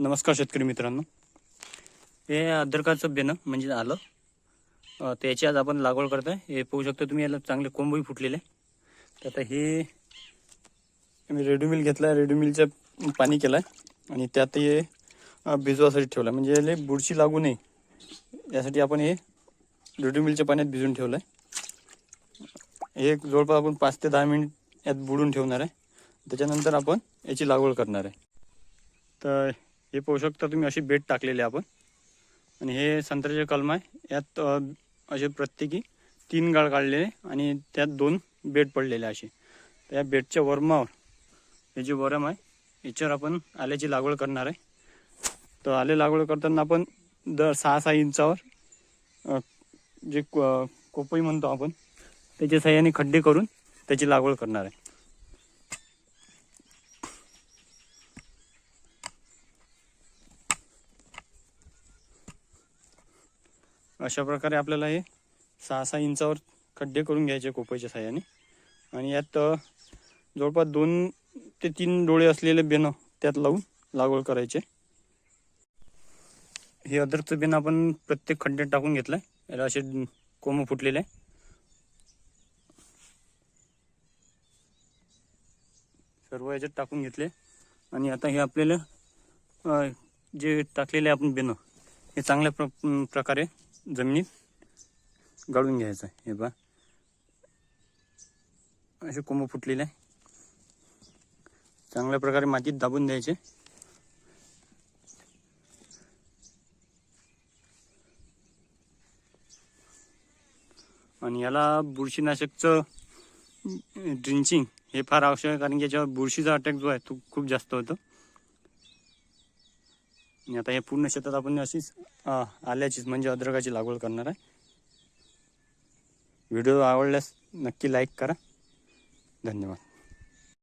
नमस्कार शेतकरी मित्रांनो. हे अद्रकाचं बेनं म्हणजे आलं. त्याची आज आपण लागवड करतोय. हे पाहू शकता तुम्ही याला चांगले कोंबही फुटलेले तर आता हे मी रेडीमिल घेतला आहे रेडीमिलचं पाणी केलं आहे आणि त्यात हे भिजवासाठी ठेवलं म्हणजे याला बुरशी लागू नये. यासाठी आपण हे रेडीमिलच्या पाण्यात भिजून ठेवलं आहे हे जवळपास आपण पाच ते दहा मिनिट यात बुडून ठेवणार आहे. त्याच्यानंतर आपण याची लागवड करणार आहे. तर हे पाहू शकता तुम्ही अशी बेड टाकलेली आहे आपण. आणि हे संत्र्याचे कलम आहे. यात असे प्रत्येकी तीन गाळ काढलेले आणि त्यात दोन बेड पडलेले असे. तर या बेडच्या वरमावर हे जे वरम आहे याच्यावर आपण आल्याची लागवड करणार आहे. तर आले लागवड करताना आपण दर सहा सहा इंचावर जे को- कोपई म्हणतो आपण त्याच्या साह्याने खड्डे करून त्याची लागवड करणार आहे. अशा प्रकारे आपल्याला हे सहा सहा इंचावर खड्डे करून घ्यायचे कोपईच्या साह्याने. आणि यात जवळपास दोन ते तीन डोळे असलेले बेणं त्यात लावून लागवड करायचे. हे अदरचं बेन आपण प्रत्येक खड्ड्यात टाकून घेतलंय. याला असे कोंब फुटलेले आहे. सर्व याच्यात टाकून घेतले. आणि आता हे आपल्याला जे टाकलेले आहे आपण बेनं हे चांगल्या प्र प्रकारे जमिनीत गाळून घ्यायचं आहे. हे बा असे कोंब फुटलेले आहे. चांगल्या प्रकारे मातीत दाबून द्यायचे. आणि याला बुरशीनाशकचं ड्रिंचिंग हे फार आवश्यक आहे कारण की याच्यावर बुरशीचा अटॅक जो आहे तो खूप जास्त होतो. आणि आता हे पूर्ण शेतात आपण अशीच आल्याचीच म्हणजे अद्रकाची लागवड करणार आहे. व्हिडिओ आवडल्यास नक्की लाईक करा. धन्यवाद.